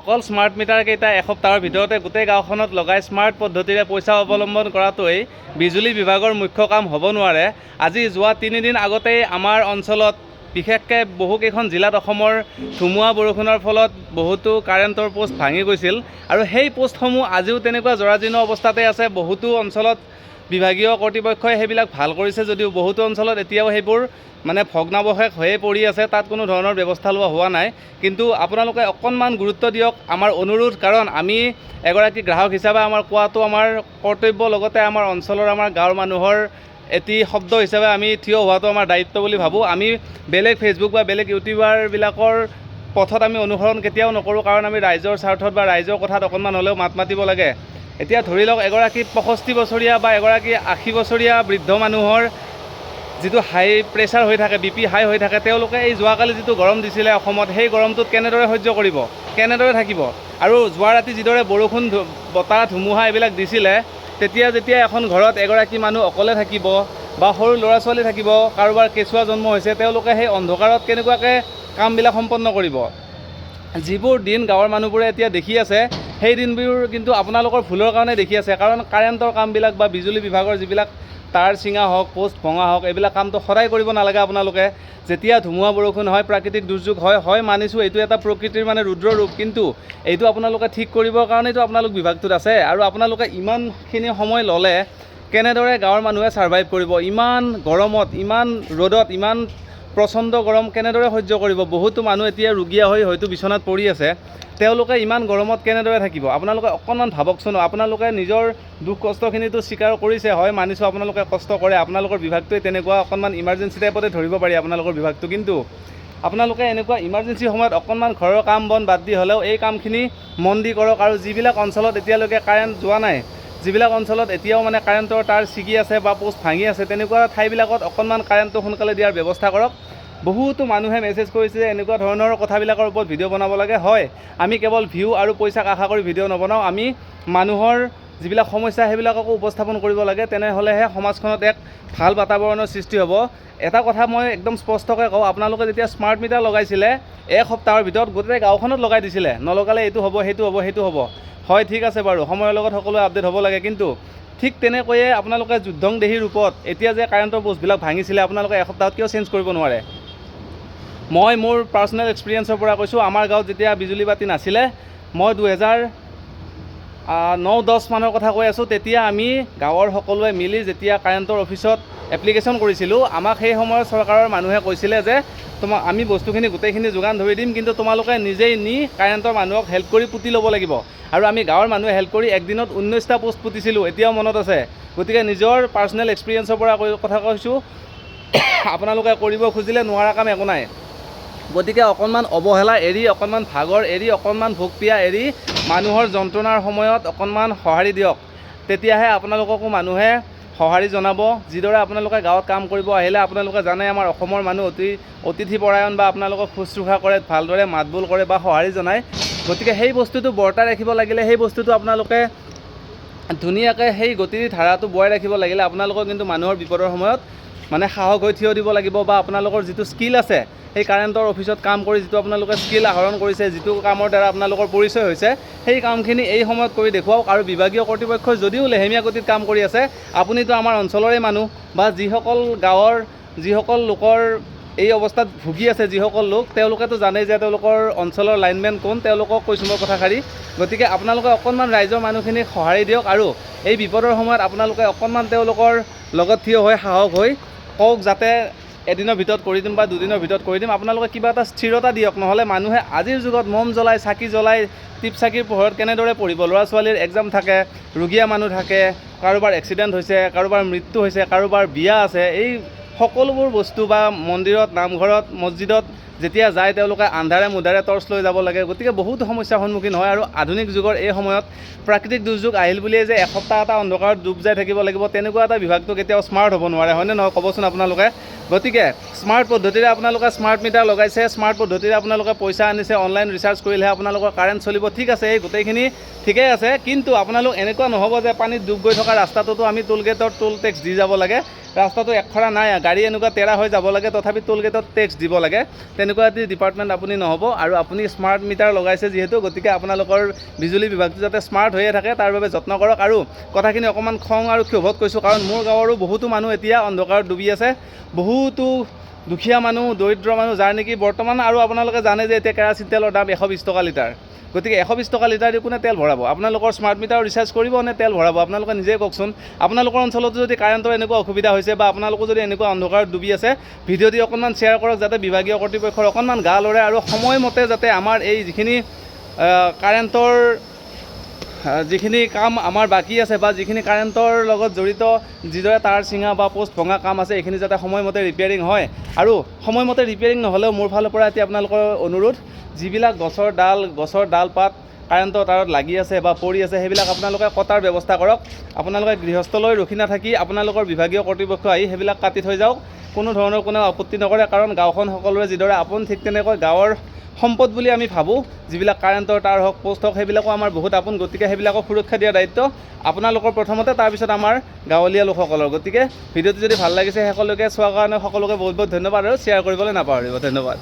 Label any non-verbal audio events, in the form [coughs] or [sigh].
অকল স্মাৰ্ট মিটাৰকেইটা এসপ্তাহৰ ভিতৰতে গোটেই গাঁওখনত লগাই স্মাৰ্ট পদ্ধতিৰে পইচা অৱলম্বন কৰাটোৱেই বিজুলী বিভাগৰ মুখ্য কাম হ'ব নোৱাৰে। আজি যোৱা তিনিদিন আগতেই আমাৰ অঞ্চলত বিশেষকৈ বহুকেইখন জিলাত অসমৰ ধুমুহা বৰষুণৰ ফলত বহুতো কাৰেণ্টৰ পোষ্ট ভাঙি গৈছিল। আৰু সেই পোষ্টসমূহ আজিও তেনেকুৱা জৰাজীৰ্ণ অৱস্থাতে আছে। বহুতো অঞ্চলত বিভাগীয় কৰ্তৃপক্ষই সেইবিলাক ভালো কৰিছে যদিও বহুতো অঞ্চলত এতিয়াও সেইবোৰ মানে ভগ্নাৱশেষ হৈয়ে পৰি আছে, তাত কোনো ধৰণৰ ব্যৱস্থা লোৱা হোৱা নাই। কিন্তু আপোনালোকে অকণমান গুৰুত্ব দিয়ক আমাৰ অনুৰোধ, কাৰণ আমি এগৰাকী গ্ৰাহক হিচাপে আমাৰ কোৱাটো, আমাৰ কৰ্তব্য, লগতে আমাৰ অঞ্চলৰ আমাৰ গাঁৱৰ মানুহৰ এটি শব্দ হিচাপে আমি থিয় হোৱাটো আমাৰ দায়িত্ব বুলি ভাবোঁ। আমি বেলেগ ফেচবুক বা বেলেগ ইউটিউবাৰবিলাকৰ পথত আমি অনুসৰণ কেতিয়াও নকৰোঁ, কাৰণ আমি ৰাইজৰ স্বাৰ্থত বা ৰাইজৰ কথাত অকণমান হ'লেও মাত মাতিব লাগে। এতিয়া ধৰি লওক এগৰাকী পঁয়ষষ্ঠি বছৰীয়া বা এগৰাকী আশী বছৰীয়া বৃদ্ধ মানুহৰ যিটো হাই প্ৰেছাৰ হৈ থাকে বি পি হাই হৈ থাকে তেওঁলোকে এই যোৱাকালি যিটো গৰম দিছিলে অসমত সেই গৰমটোত কেনেদৰে সহ্য কৰিব? কেনেদৰে থাকিব? আৰু যোৱা ৰাতি যিদৰে বৰষুণ বতাহ ধুমুহা এইবিলাক দিছিলে তেতিয়া যেতিয়া এখন ঘৰত এগৰাকী মানুহ অকলে থাকিব বা সৰু ল'ৰা ছোৱালী থাকিব কাৰোবাৰ কেঁচুৱা জন্ম হৈছে তেওঁলোকে সেই অন্ধকাৰত কেনেকুৱাকৈ কামবিলাক সম্পন্ন কৰিব? যিবোৰ দিন গাঁৱৰ মানুহবোৰে এতিয়া দেখি আছে সেই দিনবোৰ কিন্তু আপোনালোকৰ ভুলৰ কাৰণে দেখি আছে। কাৰণ কাৰেণ্টৰ কামবিলাক বা বিজুলী বিভাগৰ যিবিলাক তাঁৰ ছিঙা হওক পোষ্ট ভঙা হওক এইবিলাক কামটো সদায় কৰিব নালাগে আপোনালোকে। যেতিয়া ধুমুহা বৰষুণ হয় প্ৰাকৃতিক দুৰ্যোগ হয় হয় মানিছোঁ এইটো এটা প্ৰকৃতিৰ মানে ৰুদ্ৰ ৰূপ। কিন্তু এইটো আপোনালোকে ঠিক কৰিবৰ কাৰণেতো আপোনালোক বিভাগটোত আছে। আৰু আপোনালোকে ইমানখিনি সময় ল'লে কেনেদৰে গাঁৱৰ মানুহে ছাৰ্ভাইভ কৰিব? ইমান গৰমত ইমান ৰ'দত ইমান প্ৰচণ্ড গৰম কেনেদৰে সহ্য কৰিব? বহুতো মানুহ এতিয়া ৰুগীয়া হৈ হয়তো বিচনাত পৰি আছে। তেওঁলোকে ইমান গৰমত কেনেদৰে থাকিব? আপোনালোকে অকণমান ভাবকচোন। আপোনালোকে নিজৰ দুখ কষ্টখিনিতো স্বীকাৰ কৰিছে হয় মানিছোঁ আপোনালোকে কষ্ট কৰে। আপোনালোকৰ বিভাগটোৱে তেনেকুৱা অকণমান ইমাৰ্জেঞ্চি টাইপতে ধৰিব পাৰি আপোনালোকৰ বিভাগটো। কিন্তু আপোনালোকে এনেকুৱা ইমাৰ্জেঞ্চি সময়ত অকণমান ঘৰৰ কাম বন বাদ দি হ'লেও এই কামখিনি মন দি কৰক আৰু যিবিলাক অঞ্চলত এতিয়ালৈকে কাৰেণ্ট যোৱা নাই যিবিলাক অঞ্চলত এতিয়াও মানে কাৰেণ্টৰ তাঁৰ ছিগি আছে বা পোষ্ট ভাঙি আছে, তেনেকুৱা ঠাইবিলাকত অকণমান কাৰেণ্টটো সোনকালে দিয়াৰ ব্যৱস্থা কৰক। বহুতো মানুহে মেছেজ কৰিছে এনেকুৱা ধৰণৰ কথাবিলাকৰ ওপৰত ভিডিঅ' বনাব লাগে। হয়, আমি কেৱল ভিউ আৰু পইচাক আশা কৰি ভিডিঅ' নবনাওঁ, আমি মানুহৰ যিবিলাক সমস্যা, সেইবিলাককো উপস্থাপন কৰিব লাগে। তেনেহ'লেহে সমাজখনত এক ভালো বাতাবৰণৰ সৃষ্টি হ'ব। এটা কথা মই একদম স্পষ্টকৈ কওঁ, আপোনালোকে যেতিয়া স্মাৰ্ট মিটাৰ লগাইছিলে, এক সপ্তাহৰ ভিতৰত গোটেই গাঁওখনত লগাই দিছিলে। নলগালে এইটো হ'ব, সেইটো হ'ব সেইটো হ'ব। হয় ঠিক আছে বাৰু। সময়ৰ লগত সকলোৱে আপডেট হ'ব লাগে। কিন্তু ঠিক তেনেকৈয়ে আপোনালোকে যুদ্ধং দেহী ৰূপত এতিয়া যে কাৰেণ্টৰ পোষ্টবিলাক ভাঙিছিলে আপোনালোকে এসপ্তাহত কিয় চেঞ্জ কৰিব নোৱাৰে? মই মোৰ পাৰ্চনেল এক্সপিৰিয়েঞ্চৰ পৰা কৈছোঁ আমাৰ গাঁৱত যেতিয়া বিজুলী বাতি নাছিলে মই দুহেজাৰ ন দহ মানৰ কথা কৈ আছোঁ তেতিয়া আমি গাঁৱৰ সকলোৱে মিলি যেতিয়া কাৰেণ্টৰ অফিচত এপ্লিকেশ্যন কৰিছিলোঁ। আমাক সেই সময়ত চৰকাৰৰ মানুহে কৈছিলে যে তোমাক আমি বস্তুখিনি গোটেইখিনি যোগান ধৰি দিম কিন্তু তোমালোকে নিজেই নি কাৰেণ্টৰ মানুহক হেল্প কৰি পুতি ল'ব লাগিব। আৰু আমি গাঁৱৰ মানুহে হেল্প কৰি একদিনত ঊনৈছটা পোষ্ট পুতিছিলোঁ এতিয়াও মনত আছে। গতিকে নিজৰ পাৰ্চনেল এক্সপিৰিয়েঞ্চৰ পৰা কথা কৈছোঁ। [coughs] আপোনালোকে কৰিব খুজিলে নোৱাৰা কাম একো নাই। গতিকে অকণমান অৱহেলা এৰি অকণমান ভাগৰ এৰি অকণমান ভোকপিয়া এৰি মানুহৰ যন্ত্ৰণাৰ সময়ত অকণমান সঁহাৰি দিয়ক। তেতিয়াহে আপোনালোককো মানুহে সঁহাৰি জনাব। যিদৰে আপোনালোকে গাঁৱত কাম কৰিব আহিলে আপোনালোকে জানে আমাৰ অসমৰ মানুহ অতি অতিথিপৰায়ণ বা আপোনালোকক শুশ্ৰূষা কৰে ভালদৰে মাত বোল কৰে বা সঁহাৰি জনায়। গতিকে সেই বস্তুটো বৰ্তাই ৰাখিব লাগিলে সেই বস্তুটো আপোনালোকে ধুনীয়াকৈ সেই গতিৰ ধাৰাটো বোৱাই ৰাখিব লাগিলে আপোনালোকৰ কিন্তু মানুহৰ বিপদৰ সময়ত মানে সাহস হৈ থিয় দিব লাগিব বা আপোনালোকৰ যিটো স্কিল আছে সেই কাৰেণ্টৰ অফিচত কাম কৰি যিটো আপোনালোকে স্কিল আহৰণ কৰিছে যিটো কামৰ দ্বাৰা আপোনালোকৰ পৰিচয় হৈছে সেই কামখিনি এই সময়ত কৰি দেখুৱাওক আৰু বিভাগীয় কৰ্তৃপক্ষই যদিও লেহেমীয়া গতিত কাম কৰি আছে আপুনিতো আমাৰ অঞ্চলৰে মানুহ বা যিসকল গাঁৱৰ যিসকল লোকৰ এই অৱস্থাত ভুগি আছে যিসকল লোক তেওঁলোকেতো জানেই যে তেওঁলোকৰ অঞ্চলৰ লাইনমেন কোন তেওঁলোকক কৈছোঁ মই কথাষাৰি গতিকে আপোনালোকে অকণমান ৰাইজৰ মানুহখিনিক সঁহাৰি দিয়ক আৰু এই বিপদৰ সময়ত আপোনালোকে অকণমান তেওঁলোকৰ লগত থিয় হৈ সাহস হৈ কওক যাতে এদিনৰ ভিতৰত কৰি দিম বা দুদিনৰ ভিতৰত কৰি দিম, আপোনালোকে কিবা এটা স্থিৰতা দিয়ক, নহ'লে মানুহে আজিৰ যুগত মম জ্বলাই, চাকি জ্বলাই, টিপ চাকিৰ পোহৰত কেনেদৰে পঢ়িব ল'ৰা ছোৱালীৰ এক্সাম থাকে, ৰুগীয়া মানুহ থাকে, কাৰোবাৰ এক্সিডেণ্ট হৈছে, কাৰোবাৰ মৃত্যু হৈছে, কাৰোবাৰ বিয়া আছে, এই সকলোবোৰ বস্তু বা মন্দিৰত, নামঘৰত, মছজিদত যেতিয়া যায়, তেওঁলোকে আন্ধাৰে মুধাৰে টৰ্চ লৈ যাব লাগে। গতিকে বহুত সমস্যাৰ সন্মুখীন হয় আৰু আধুনিক যুগৰ এই সময়ত প্ৰাকৃতিক দুৰ্যোগ আহিল বুলিয়ে যে এসপ্তাহ এটা অন্ধকাৰত ডুব যাই থাকিব লাগিব, তেনেকুৱা এটা বিভাগটো কেতিয়াও স্মাৰ্ট হ'ব নোৱাৰে। হয়নে নহয়? ক'বচোন আপোনালোকে। গতিকে স্মাৰ্ট পদ্ধতিৰে আপোনালোকে স্মাৰ্ট মিটাৰ লগাইছে স্মাৰ্ট পদ্ধতিৰে আপোনালোকে পইচা আনিছে অনলাইন ৰিচাৰ্জ কৰিলেহে আপোনালোকৰ কাৰেণ্ট চলিব। ঠিক আছে, এই গোটেইখিনি ঠিকেই আছে, কিন্তু আপোনালোক এনেকুৱা নহ'ব যে পানীত ডুব গৈ থকা ৰাস্তাটোতো আমি টোল গেটৰ টোল টেক্স দি যাব লাগে। ৰাস্তাটো একখৰা নাই, গাড়ী এনেকুৱা তেৰা হৈ যাব লাগে, তথাপি টোল গেটত টেক্স দিব লাগে। তেনেকুৱা এটি ডিপাৰ্টমেণ্ট আপুনি নহ'ব আৰু আপুনি স্মাৰ্ট মিটাৰ লগাইছে যিহেতু, গতিকে আপোনালোকৰ বিজুলী বিভাগটো যাতে স্মাৰ্ট হৈয়ে থাকে, তাৰ বাবে যত্ন কৰক। আৰু কথাখিনি অকণমান খং আৰু ক্ষোভত কৈছোঁ, কাৰণ মোৰ গাঁৱৰো বহুতো মানুহ এতিয়া অন্ধকাৰত ডুবি আছে। বহুতো দুখীয়া মানুহ, দৰিদ্ৰ মানুহ যাৰ নেকি বৰ্তমান আৰু আপোনালোকে জানে যে এতিয়া কেৰাচিন তেলৰ দাম এশ বিছ টকা লিটাৰ। গতিকে এশ বিছ টকা লিটাৰ দি কোনে তেল ভৰাব? আপোনালোকৰ স্মাৰ্ট মিটাৰ ৰিচাৰ্জ কৰিব নে তেল ভৰাব? আপোনালোকে নিজে কওকচোন। আপোনালোকৰ অঞ্চলতো যদি কাৰেণ্টৰ এনেকুৱা অসুবিধা হৈছে বা আপোনালোকো যদি এনেকুৱা অন্ধকাৰত ডুবি আছে ভিডিঅ' দি অকণমান শ্বেয়াৰ কৰক যাতে বিভাগীয় কৰ্তৃপক্ষৰ অকণমান গা লৰে আৰু সময়মতে যাতে আমাৰ এই যিখিনি কাৰেণ্টৰ যিখিনি কাম আমাৰ বাকী আছে বা যিখিনি কাৰেণ্টৰ লগত জড়িত, যিদৰে তাঁৰ ছিঙা বা পোষ্ট ভঙা কাম আছে, এইখিনি যাতে সময়মতে ৰিপেয়াৰিং হয়। আৰু সময়মতে ৰিপেয়াৰিং নহ'লেও মোৰ ফালৰ পৰা এতিয়া আপোনালোকৰ অনুৰোধ, যিবিলাক গছৰ ডাল গছৰ ডাল পাত কাৰেণ্টৰ তাৰত লাগি আছে বা পৰি আছে, সেইবিলাক আপোনালোকে কটাৰ ব্যৱস্থা কৰক। আপোনালোকে গৃহস্থলৈ ৰখি নাথাকি, আপোনালোকৰ বিভাগীয় কৰ্তৃপক্ষ আহি সেইবিলাক কাটি থৈ যাওক। কোনো ধৰণৰ কোনেও আপত্তি নকৰে, কাৰণ গাঁওখন সকলোৰে যিদৰে আপোন, ঠিক তেনেকৈ গাঁৱৰ সম্পদ বুলি আমি ভাবোঁ। যিবিলাক কাৰেণ্টৰ তাঁৰ হওক পোষ্ট হওক, সেইবিলাকো আমাৰ বহুত আপোন। গতিকে সেইবিলাকক সুৰক্ষা দিয়াৰ দায়িত্ব আপোনালোকৰ প্ৰথমতে, তাৰপিছত আমাৰ গাঁৱলীয়া লোকসকলৰ। গতিকে, ভিডিঅ'টো যদি ভালো লাগিছে, সকলোকে চোৱাৰ কাৰণে সকলোকে বহুত বহুত ধন্যবাদ আৰু শ্বেয়াৰ কৰিবলৈ নাপাহৰিব। ধন্যবাদ।